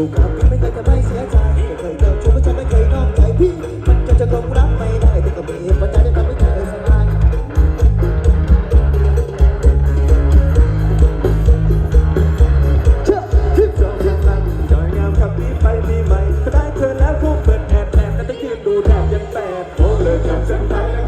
ดูครับไม่เคยจะไม่เสียใจไม่เคยเดิชมว่าฉัไม่เคยนอกใจพี่ มันก็จะลงรักไม่ได้แต่ก็มีปัจจัที่ทำให้เธอสบายเชื่อองทนั้อยงามครับนี้ไปปีใหม่ได้เธอแล้วคงเปิดแอบแอบแต่ตะคืนดูแดดยังแปดโอ้เลยจำฉันไปแล้ว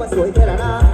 มันสวยแค่ไหนนะ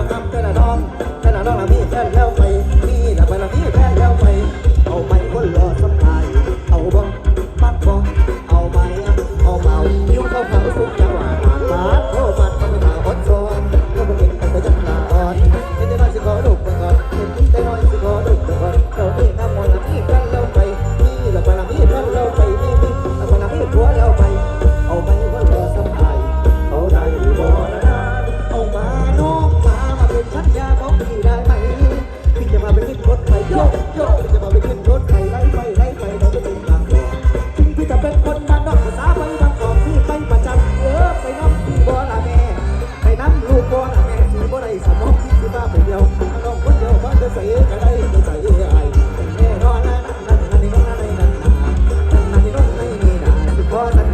Thank you.